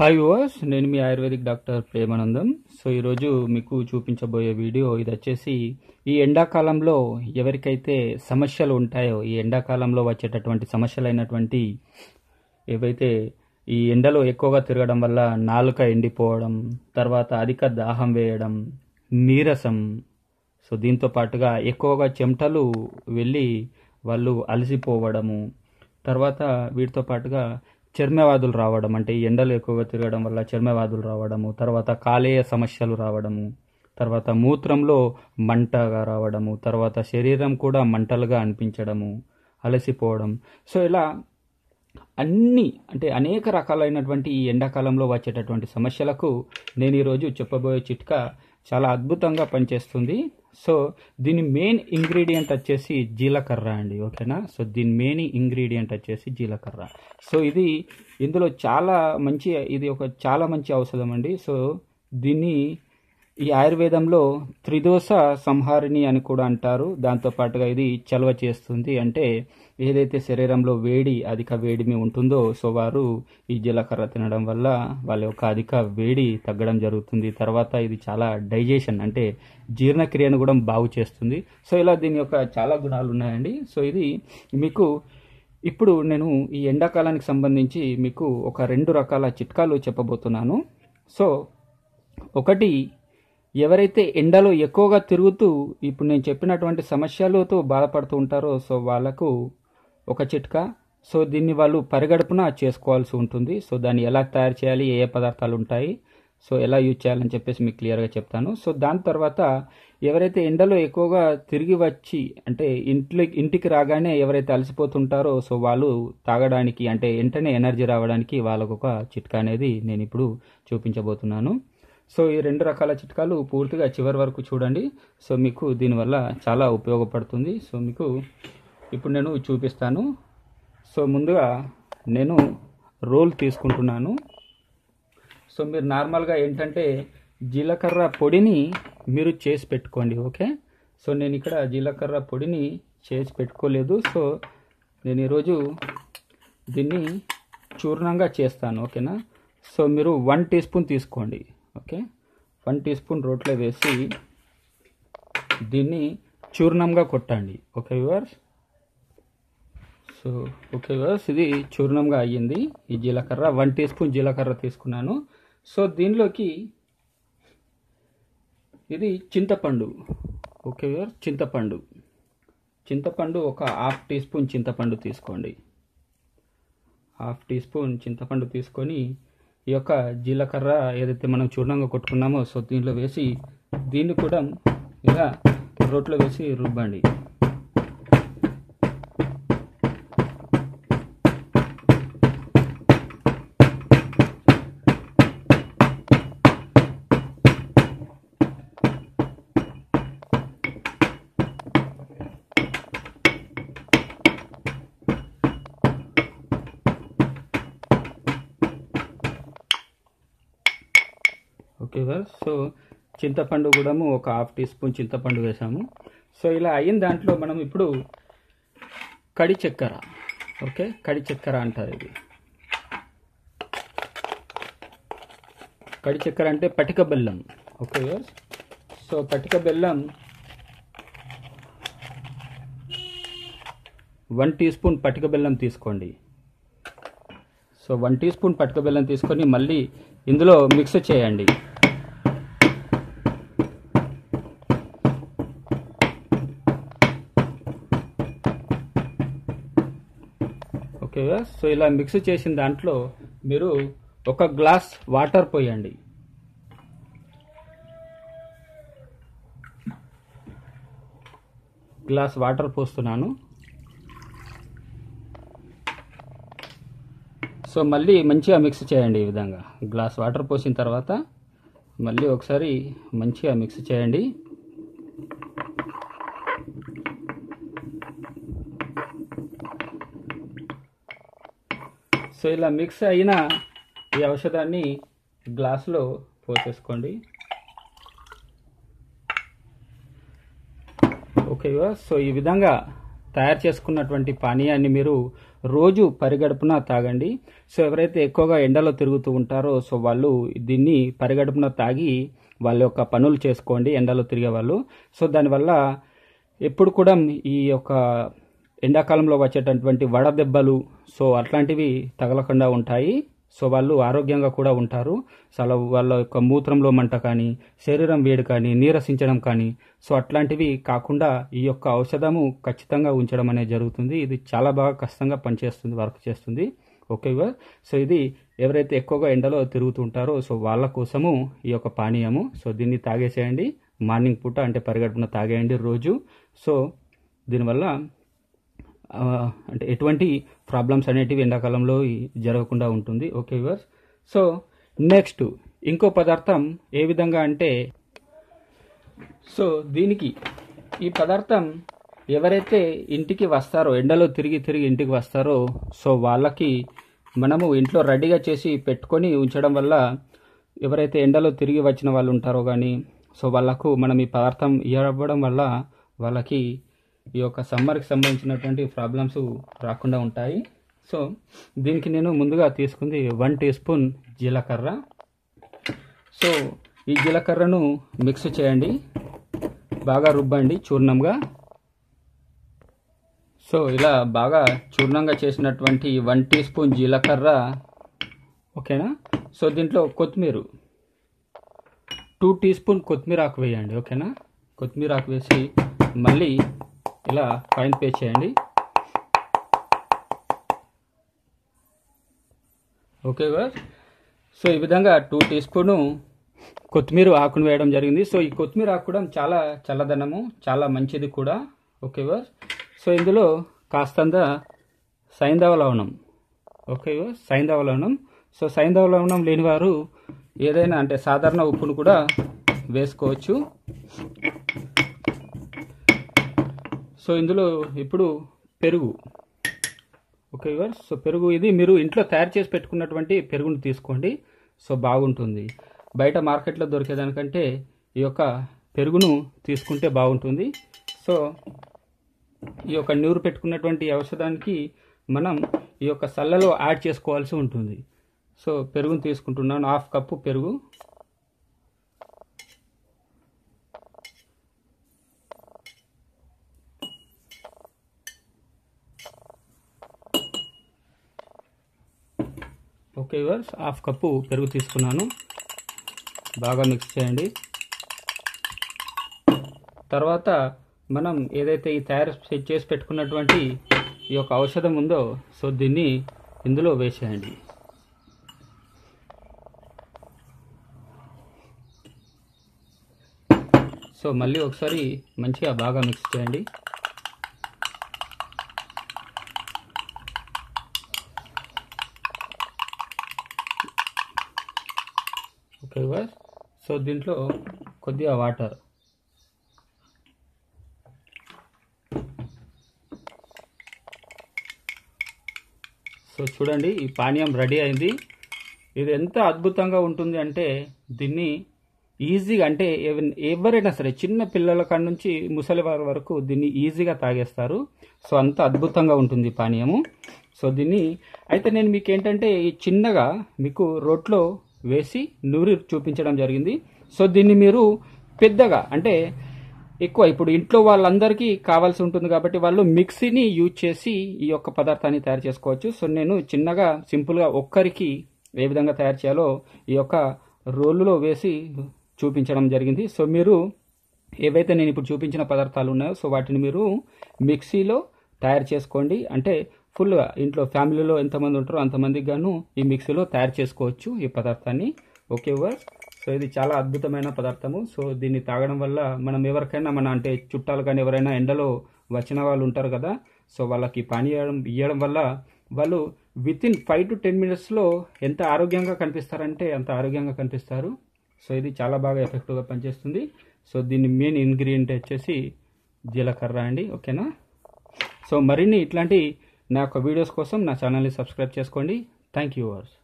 Hi వాస్ నేను మీ ఆయుర్వేదిక్ డాక్టర్ ప్రేమానందం. సో ఈరోజు మీకు చూపించబోయే వీడియో ఇది వచ్చేసి ఈ ఎండాకాలంలో ఎవరికైతే సమస్యలు ఉంటాయో ఈ ఎండాకాలంలో వచ్చేటటువంటి సమస్యలైనటువంటి ఏవైతే ఈ ఎండలో ఎక్కువగా తిరగడం వల్ల నాలుక ఎండిపోవడం తర్వాత అధిక దాహం వేయడం నీరసం సో దీంతో పాటుగా ఎక్కువగా చెమటలు వెళ్ళి వాళ్ళు అలసిపోవడము తర్వాత వీటితో పాటుగా చర్మవ్యాధులు రావడం అంటే ఈ ఎండలు ఎక్కువగా తిరగడం వల్ల చర్మవ్యాధులు రావడము తర్వాత కాలేయ సమస్యలు రావడము తర్వాత మూత్రంలో మంటగా రావడము తర్వాత శరీరం కూడా మంటలుగా అనిపించడము అలసిపోవడం. సో ఇలా అన్ని అంటే అనేక రకాలైనటువంటి ఈ ఎండాకాలంలో వచ్చేటటువంటి సమస్యలకు నేను ఈరోజు చెప్పబోయే చిట్కా చాలా అద్భుతంగా పనిచేస్తుంది. సో దీని మెయిన్ ఇంగ్రీడియంట్ వచ్చేసి జీలకర్ర అండి ఓకేనా? సో దీని మెయిన్ ఇంగ్రీడియంట్ వచ్చేసి జీలకర్ర. సో ఇది ఇందులో చాలా మంచి ఇది ఒక చాలా మంచి ఔషధం అండి. సో దీన్ని ఈ ఆయుర్వేదంలో త్రిదోష సంహారిణి అని కూడా అంటారు. దాంతో పాటుగా ఇది చలవ చేస్తుంది. అంటే ఏదైతే శరీరంలో వేడి అధిక వేడిమి ఉంటుందో సో వారు ఈ జీలకర్ర తినడం వల్ల వాళ్ళ యొక్క అధిక వేడి తగ్గడం జరుగుతుంది. తర్వాత ఇది చాలా డైజెషన్ అంటే జీర్ణక్రియను కూడా బాగు చేస్తుంది. సో ఇలా దీని యొక్క చాలా గుణాలు ఉన్నాయండి. సో ఇది మీకు ఇప్పుడు నేను ఈ ఎండాకాలానికి సంబంధించి మీకు ఒక రెండు రకాల చిట్కాలు చెప్పబోతున్నాను. సో ఒకటి ఎవరైతే ఎండలో ఎక్కువగా తిరుగుతూ ఇప్పుడు నేను చెప్పినటువంటి సమస్యలతో బాధపడుతూ ఉంటారో సో వాళ్ళకు ఒక చిట్కా. సో దీన్ని వాళ్ళు పరిగడుపున చేసుకోవాల్సి ఉంటుంది. సో దాన్ని ఎలా తయారు చేయాలి ఏ ఏ పదార్థాలు ఉంటాయి సో ఎలా యూజ్ చేయాలని చెప్పేసి మీకు క్లియర్గా చెప్తాను. సో దాని తర్వాత ఎవరైతే ఎండలో ఎక్కువగా తిరిగి వచ్చి అంటే ఇంట్లో ఇంటికి రాగానే ఎవరైతే అలసిపోతుంటారో సో వాళ్ళు తాగడానికి అంటే వెంటనే ఎనర్జీ రావడానికి వాళ్ళకు ఒక చిట్కా అనేది నేను ఇప్పుడు చూపించబోతున్నాను. సో ఈ రెండు రకాల చిట్కాలు పూర్తిగా చివరి వరకు చూడండి. సో మీకు దీనివల్ల చాలా ఉపయోగపడుతుంది. సో మీకు ఇప్పుడు నేను చూపిస్తాను. సో ముందుగా నేను రోల్ తీసుకుంటున్నాను. సో మీరు నార్మల్గా ఏంటంటే జీలకర్ర పొడిని మీరు చేసి పెట్టుకోండి ఓకే? సో నేను ఇక్కడ జీలకర్ర పొడిని చేసి పెట్టుకోలేదు. సో నేను ఈరోజు దీన్ని చూర్ణంగా చేస్తాను ఓకేనా? సో మీరు వన్ టీ స్పూన్ తీసుకోండి ఓకే? వన్ టీ స్పూన్ రోట్లో వేసి దీన్ని చూర్ణంగా కొట్టండి okay viewers? So okay viewers ఇది చూర్ణంగా అయ్యింది. ఈ జీలకర్ర వన్ టీ స్పూన్ జీలకర్ర తీసుకున్నాను. సో దీనిలోకి ఇది చింతపండు. ఓకే వ్యూవర్స్ చింతపండు. చింతపండు ఒక హాఫ్ టీ స్పూన్ చింతపండు తీసుకోండి. హాఫ్ టీ స్పూన్ చింతపండు తీసుకొని ఈ యొక్క జీలకర్ర ఏదైతే మనం చూర్ణంగా కొట్టుకున్నామో సో దీనిలో వేసి దీన్ని కూడా ఇలా రోట్లో వేసి రుబ్బండి. సో చింతపండు కూడా ఒక హాఫ్ టీ స్పూన్ చింతపండు వేసాము. సో ఇలా అయిన దాంట్లో మనం ఇప్పుడు కడి చక్కెర ఓకే? కడి చక్కెర అంటారు ఇది. కడి చక్కెర అంటే పటిక బెల్లం ఓకే? సో పటిక బెల్లం వన్ టీ స్పూన్ పటిక బెల్లం తీసుకోండి. సో వన్ టీ స్పూన్ పటిక బెల్లం తీసుకొని మళ్ళీ ఇందులో మిక్స్ చేయండి. కదా సో ఇలా మిక్స్ చేసిన దాంట్లో మీరు ఒక గ్లాస్ వాటర్ పోయండి. గ్లాస్ వాటర్ పోస్తున్నాను. సో మళ్ళీ మంచిగా మిక్స్ చేయండి ఈ విధంగా. గ్లాస్ వాటర్ పోసిన తర్వాత మళ్ళీ ఒకసారి మంచిగా మిక్స్ చేయండి. సో ఇలా మిక్స్ అయిన ఈ ఔషధాన్ని గ్లాసులో పోసేసుకోండి. ఓకే సో ఈ విధంగా తయారు చేసుకున్నటువంటి పానీయాన్ని మీరు రోజు పరిగడుపున తాగండి. సో ఎవరైతే ఎక్కువగా ఎండలో తిరుగుతూ ఉంటారో సో వాళ్ళు దీన్ని పరిగడుపున తాగి వాళ్ళ యొక్క పనులు చేసుకోండి ఎండలో తిరిగే వాళ్ళు. సో దానివల్ల ఎప్పుడు కూడా ఈ యొక్క ఎండాకాలంలో వచ్చేటటువంటి వడదెబ్బలు సో అట్లాంటివి తగలకుండా ఉంటాయి. సో వాళ్ళు ఆరోగ్యంగా కూడా ఉంటారు. సో వాళ్ళ యొక్క మూత్రంలో మంట కానీ శరీరం వేడి కానీ నీరసించడం కానీ సో అట్లాంటివి కాకుండా ఈ యొక్క ఔషధము ఖచ్చితంగా ఉంచడం అనేది జరుగుతుంది. ఇది చాలా బాగా కష్టంగా పనిచేస్తుంది వర్క్ చేస్తుంది. ఓకేగా సో ఇది ఎవరైతే ఎక్కువగా ఎండలో తిరుగుతుంటారో సో వాళ్ళ కోసము ఈ యొక్క పానీయము. సో దీన్ని తాగేసేయండి. మార్నింగ్ పూట అంటే పరిగడుపున తాగేయండి రోజు. సో దీనివల్ల అంటే ఎటువంటి ప్రాబ్లమ్స్ అనేటివి ఎండాకాలంలో జరగకుండా ఉంటుంది. ఓకే వర్స్ సో నెక్స్ట్ ఇంకో పదార్థం ఏ విధంగా అంటే సో దీనికి ఈ పదార్థం ఎవరైతే ఇంటికి వస్తారో ఎండలో తిరిగి తిరిగి ఇంటికి వస్తారో సో వాళ్ళకి మనము ఇంట్లో రెడీగా చేసి పెట్టుకొని ఉంచడం వల్ల ఎవరైతే ఎండలో తిరిగి వచ్చిన వాళ్ళు ఉంటారో కానీ సో వాళ్ళకు మనం ఈ పదార్థం ఇవ్వడం వల్ల వాళ్ళకి ఈ యొక్క సమ్మర్కి సంబంధించినటువంటి ప్రాబ్లమ్స్ రాకుండా ఉంటాయి. సో దీనికి నేను ముందుగా తీసుకుంది వన్ టీ స్పూన్ జీలకర్ర. సో ఈ జీలకర్రను మిక్స్ చేయండి. బాగా రుబ్బండి చూర్ణంగా. సో ఇలా బాగా చూర్ణంగా చేసినటువంటి వన్ టీ స్పూన్ జీలకర్ర. ఓకేనా? సో దీంట్లో కొత్తిమీర. టూ టీ స్పూన్ కొత్తిమీర ఆకు వేయండి. ఓకేనా? కొత్తిమీర ఆకు వేసి మళ్ళీ ఇలా పైన పే చేయండి. ఓకే బాస్ సో ఈ విధంగా టూ టీ స్పూను కొత్తిమీర ఆకును వేయడం జరిగింది. సో ఈ కొత్తిమీర ఆకు కూడా చాలా చల్లదనము చాలా మంచిది కూడా. ఓకే బాస్ సో ఇందులో కాస్తంత సైంధవ లవణం. ఓకే బాస్ సైంధవ లవణం. సో సైంధవ లవణం లేని వారు ఏదైనా అంటే సాధారణ ఉప్పును కూడా వేసుకోవచ్చు. సో ఇందులో ఇప్పుడు పెరుగు. ఓకే వివర్ సో పెరుగు ఇది మీరు ఇంట్లో తయారు చేసి పెట్టుకున్నటువంటి పెరుగును తీసుకోండి. సో బాగుంటుంది. బయట మార్కెట్లో దొరికేదానికంటే ఈ యొక్క పెరుగును తీసుకుంటే బాగుంటుంది. సో ఈ యొక్క నీరు పెట్టుకున్నటువంటి ఔషధానికి మనం ఈ యొక్క సల్లలో యాడ్ చేసుకోవాల్సి ఉంటుంది. సో పెరుగును తీసుకుంటున్నాను. హాఫ్ కప్పు పెరుగు. ఓకే వర్స్ హాఫ్ కప్పు పెరుగు తీసుకున్నాను. బాగా మిక్స్ చేయండి. తర్వాత మనం ఏదైతే ఈ తయారు చేసి పెట్టుకున్నటువంటి ఈ యొక్క ఔషధం ఉందో సో దీన్ని ఇందులో వేసేయండి. సో మళ్ళీ ఒకసారి మంచిగా బాగా మిక్స్ చేయండి. ఓకే సో దీంట్లో కొద్దిగా వాటర్ సో చూడండి ఈ పానీయం రెడీ అయింది. ఇది ఎంత అద్భుతంగా ఉంటుంది అంటే దీన్ని ఈజీగా అంటే ఎవరైనా సరే చిన్న పిల్లల కాడ నుంచి ముసలి వారి వరకు దీన్ని ఈజీగా తాగేస్తారు. సో అంత అద్భుతంగా ఉంటుంది పానీయము. సో దీన్ని అయితే నేను మీకు ఏంటంటే ఈ చిన్నగా మీకు రోట్లో వేసి నూరి చూపించడం జరిగింది. సో దీన్ని మీరు పెద్దగా అంటే ఎక్కువ ఇప్పుడు ఇంట్లో వాళ్ళందరికీ కావాల్సి ఉంటుంది కాబట్టి వాళ్ళు మిక్సీని యూజ్ చేసి ఈ యొక్క పదార్థాన్ని తయారు చేసుకోవచ్చు. సో నేను చిన్నగా సింపుల్గా ఒక్కరికి ఏ విధంగా తయారు చేయాలో ఈ యొక్క రోలులో వేసి చూపించడం జరిగింది. సో మీరు ఏవైతే నేను ఇప్పుడు చూపించిన పదార్థాలు ఉన్నాయో సో వాటిని మీరు మిక్సీలో తయారు చేసుకోండి. అంటే ఫుల్గా ఇంట్లో ఫ్యామిలీలో ఎంతమంది ఉంటారో అంతమందికి గాను ఈ మిక్సీలో తయారు చేసుకోవచ్చు ఈ పదార్థాన్ని. ఓకే వర్స్ సో ఇది చాలా అద్భుతమైన పదార్థము. సో దీన్ని తాగడం వల్ల మనం ఎవరికైనా మన అంటే చుట్టాలు కానీ ఎవరైనా ఎండలో వచ్చిన వాళ్ళు ఉంటారు కదా సో వాళ్ళకి పని ఇవ్వడం ఇవ్వడం వల్ల వాళ్ళు within five to ten మినిట్స్లో ఎంత ఆరోగ్యంగా కనిపిస్తారంటే అంత ఆరోగ్యంగా కనిపిస్తారు. సో ఇది చాలా బాగా ఎఫెక్టివ్గా పనిచేస్తుంది. సో దీని మెయిన్ ఇంగ్రీడియంట్ వచ్చేసి జీలకర్ర అండి. ఓకేనా? సో మరిన్ని ఇట్లాంటి నా యొక్క వీడియోస్ కోసం నా ఛానల్ని సబ్స్క్రైబ్ చేసుకోండి. Thank you verse